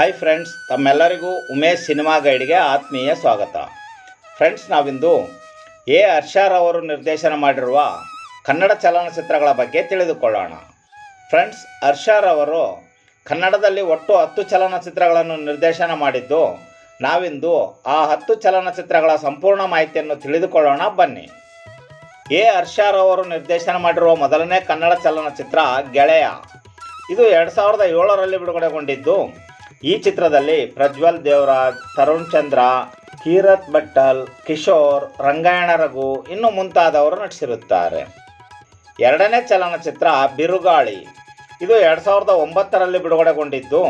Hi friends ತಮ್ಮೆಲ್ಲರಿಗೂ Umesh cinema ಗೈಡ್ಗೆ ಆತ್ಮೀಯ ಸ್ವಾಗತ. ಫ್ರೆಂಡ್ಸ್ ನಾವಿಂದು ಎ. ಹರ್ಷಾರ್ ಅವರು ನಿರ್ದೇಶನ ಮಾಡಿರುವ ಕನ್ನಡ ಚಲನಚಿತ್ರಗಳ ಬಗ್ಗೆ ತಿಳಿದುಕೊಳ್ಳೋಣ. ಫ್ರೆಂಡ್ಸ್ ಹರ್ಷಾರ್ ಅವರು ಕನ್ನಡದಲ್ಲಿ ಒಟ್ಟು ಹತ್ತು ಚಲನಚಿತ್ರಗಳನ್ನು ನಿರ್ದೇಶನ ಮಾಡಿದ್ದು, ನಾವಿಂದು ಆ ಹತ್ತು ಚಲನಚಿತ್ರಗಳ ಸಂಪೂರ್ಣ ಮಾಹಿತಿಯನ್ನು ತಿಳಿದುಕೊಳ್ಳೋಣ, ಬನ್ನಿ. ಎ. ಹರ್ಷಾರ್ ಅವರು ನಿರ್ದೇಶನ ಮಾಡಿರುವ ಮೊದಲನೇ ಕನ್ನಡ ಚಲನಚಿತ್ರ ಗೆಳೆಯ. ಇದು ಎರಡು ಸಾವಿರದ ಏಳರಲ್ಲಿ ಬಿಡುಗಡೆಗೊಂಡಿದ್ದು ಈ ಚಿತ್ರದಲ್ಲಿ ಪ್ರಜ್ವಲ್ ದೇವರಾಜ್, ತರುಣ್ ಚಂದ್ರ, ಕೀರತ್ ಭಟ್ಟಲ್, ಕಿಶೋರ್, ರಂಗಾಯಣ ರಘು ಇನ್ನು ಮುಂತಾದವರು ನಟಿಸಿರುತ್ತಾರೆ. ಎರಡನೇ ಚಲನಚಿತ್ರ ಬಿರುಗಾಳಿ. ಇದು ಎರಡು ಸಾವಿರದ ಒಂಬತ್ತರಲ್ಲಿ ಬಿಡುಗಡೆಗೊಂಡಿದ್ದು.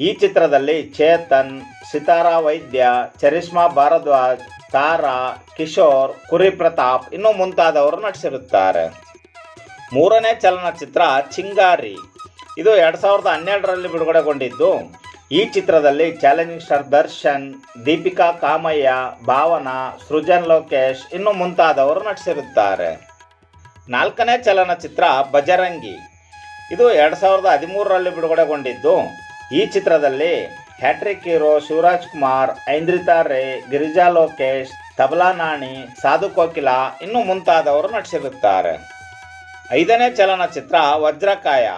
ಈ ಚಿತ್ರದಲ್ಲಿ ಚೇತನ್, ಸಿತಾರಾ ವೈದ್ಯ, ಚರಿಷ್ಮಾ ಭಾರದ್ವಾಜ್, ತಾರಾ, ಕಿಶೋರ್, ಕುರಿ ಪ್ರತಾಪ್ ಇನ್ನು ಮುಂತಾದವರು ನಟಿಸಿರುತ್ತಾರೆ. ಮೂರನೇ ಚಲನಚಿತ್ರ ಚಿಂಗಾರಿ. ಇದು ಎರಡು ಸಾವಿರದ ಹನ್ನೆರಡರಲ್ಲಿ ಬಿಡುಗಡೆಗೊಂಡಿದ್ದು. ಈ ಚಿತ್ರದಲ್ಲಿ ಚಾಲೆಂಜಿಂಗ್ ಸ್ಟಾರ್ ದರ್ಶನ್, ದೀಪಿಕಾ ಕಾಮಯ್ಯ, ಭಾವನಾ, ಸೃಜನ್ ಲೋಕೇಶ್ ಇನ್ನು ಮುಂತಾದವರು ನಟಿಸಿರುತ್ತಾರೆ. ನಾಲ್ಕನೇ ಚಲನಚಿತ್ರ ಬಜರಂಗಿ. ಇದು ಎರಡು ಸಾವಿರದ ಹದಿಮೂರರಲ್ಲಿ ಬಿಡುಗಡೆಗೊಂಡಿದ್ದು. ಈ ಚಿತ್ರದಲ್ಲಿ hat trick hero Shivaraj Kumar, Aindrita Ray, Girija Lokesh, tabla Nani, Sadhu Kokila ಇನ್ನು ಮುಂತಾದವರು ನಟಿಸಿರುತ್ತಾರೆ. ಐದನೇ ಚಲನಚಿತ್ರ ವಜ್ರಕಾಯ.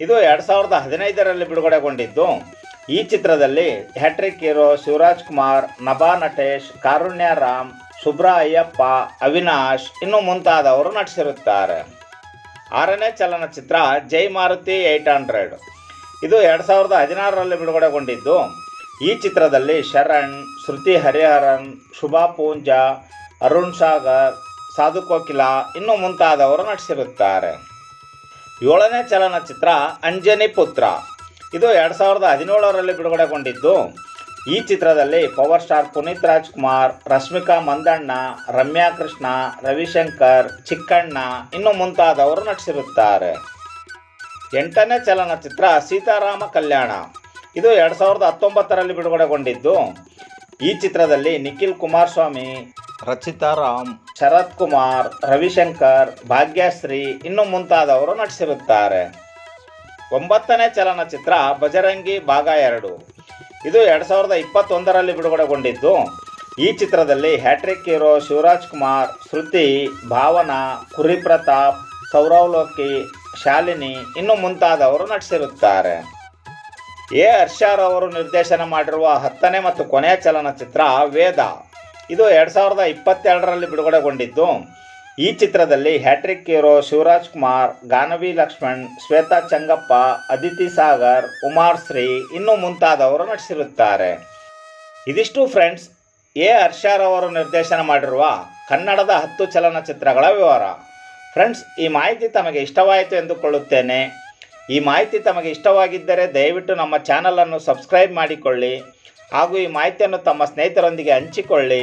ಇದು ಎರಡು ಸಾವಿರದ ಹದಿನೈದರಲ್ಲಿ ಬಿಡುಗಡೆಗೊಂಡಿದ್ದು. ಈ ಚಿತ್ರದಲ್ಲಿ hat trick hero Shivaraj Kumar, Nabha Natesh, Karunya Ram, Subra Ayyappa, Avinash ಇನ್ನು ಮುಂತಾದವರು ನಟಿಸಿರುತ್ತಾರೆ. ಆರನೇ ಚಲನಚಿತ್ರ ಜೈ ಮಾರುತಿ ಏಯ್ಟ್ ಹಂಡ್ರೆಡ್. ಇದು ಎರಡು ಸಾವಿರದ ಹದಿನಾರರಲ್ಲಿ ಬಿಡುಗಡೆಗೊಂಡಿದ್ದು. ಈ ಚಿತ್ರದಲ್ಲಿ ಶರಣ್, ಶ್ರುತಿ ಹರಿಹರನ್, ಶುಭಾ ಪೂಂಜಾ, ಅರುಣ್ ಸಾಗರ್, ಸಾಧು ಕೋಕಿಲ ಇನ್ನು ಮುಂತಾದವರು ನಟಿಸಿರುತ್ತಾರೆ. ಏಳನೇ ಚಲನಚಿತ್ರ ಅಂಜನಿ ಪುತ್ರ. ಇದು ಎರಡು ಸಾವಿರದ ಹದಿನೇಳರಲ್ಲಿ ಬಿಡುಗಡೆಗೊಂಡಿದ್ದು. ಈ ಚಿತ್ರದಲ್ಲಿ ಪವರ್ ಸ್ಟಾರ್ ಪುನೀತ್ ರಾಜ್ಕುಮಾರ್, ರಶ್ಮಿಕಾ ಮಂದಣ್ಣ, ರಮ್ಯಾ ಕೃಷ್ಣ, ರವಿಶಂಕರ್, ಚಿಕ್ಕಣ್ಣ ಇನ್ನು ಮುಂತಾದವರು ನಟಿಸಿರುತ್ತಾರೆ. ಎಂಟನೇ ಚಲನಚಿತ್ರ ಸೀತಾರಾಮ ಕಲ್ಯಾಣ. ಇದು ಎರಡು ಸಾವಿರದ ಹತ್ತೊಂಬತ್ತರಲ್ಲಿ ಬಿಡುಗಡೆಗೊಂಡಿದ್ದು. ಈ ಚಿತ್ರದಲ್ಲಿ ನಿಖಿಲ್ ಕುಮಾರಸ್ವಾಮಿ, ರಚಿತಾ ರಾಮ್ ಶರತ್ ಕುಮಾರ್ ರವಿಶಂಕರ್, ಭಾಗ್ಯಶ್ರೀ ಇನ್ನು ಮುಂತಾದವರು ನಟಿಸಿರುತ್ತಾರೆ. ಒಂಬತ್ತನೇ ಚಲನಚಿತ್ರ ಬಜರಂಗಿ ಭಾಗ ಎರಡು. ಇದು ಎರಡು ಸಾವಿರದ ಇಪ್ಪತ್ತೊಂದರಲ್ಲಿ ಬಿಡುಗಡೆಗೊಂಡಿದ್ದು. ಈ ಚಿತ್ರದಲ್ಲಿ hat trick hero Shivaraj Kumar, Shruti, Bhavana Kuri Pratap Sourav Loki Shalini ಇನ್ನು ಮುಂತಾದವರು ನಟಿಸಿರುತ್ತಾರೆ. ಎ. ಅವರು ನಿರ್ದೇಶನ ಮಾಡಿರುವ ಹತ್ತನೇ ಮತ್ತು ಕೊನೆಯ ಚಲನಚಿತ್ರ ವೇದ. ಇದು ಎರಡು ಸಾವಿರದ ಇಪ್ಪತ್ತೆರಡರಲ್ಲಿ ಬಿಡುಗಡೆಗೊಂಡಿದ್ದು. ಈ ಚಿತ್ರದಲ್ಲಿ hat trick hero Shivaraj Kumar, Ganavi Lakshman, Shwetha Changappa, Aditi Sagar, Umashree ಇನ್ನೂ ಮುಂತಾದವರು ನಟಿಸಿರುತ್ತಾರೆ. ಇದಿಷ್ಟು ಫ್ರೆಂಡ್ಸ್ ಎ ಹರ್ಷಾರ್ ಅವರು ನಿರ್ದೇಶನ ಮಾಡಿರುವ ಕನ್ನಡದ ಹತ್ತು ಚಲನಚಿತ್ರಗಳ ವಿವರ. ಫ್ರೆಂಡ್ಸ್ ಈ ಮಾಹಿತಿ ತಮಗೆ ಇಷ್ಟವಾಯಿತು ಎಂದುಕೊಳ್ಳುತ್ತೇನೆ. ಈ ಮಾಹಿತಿ ತಮಗೆ ಇಷ್ಟವಾಗಿದ್ದರೆ ದಯವಿಟ್ಟು ನಮ್ಮ ಚಾನಲನ್ನು ಸಬ್ಸ್ಕ್ರೈಬ್ ಮಾಡಿಕೊಳ್ಳಿ ಹಾಗೂ ಈ ಮಾಹಿತಿಯನ್ನು ತಮ್ಮ ಸ್ನೇಹಿತರೊಂದಿಗೆ ಹಂಚಿಕೊಳ್ಳಿ.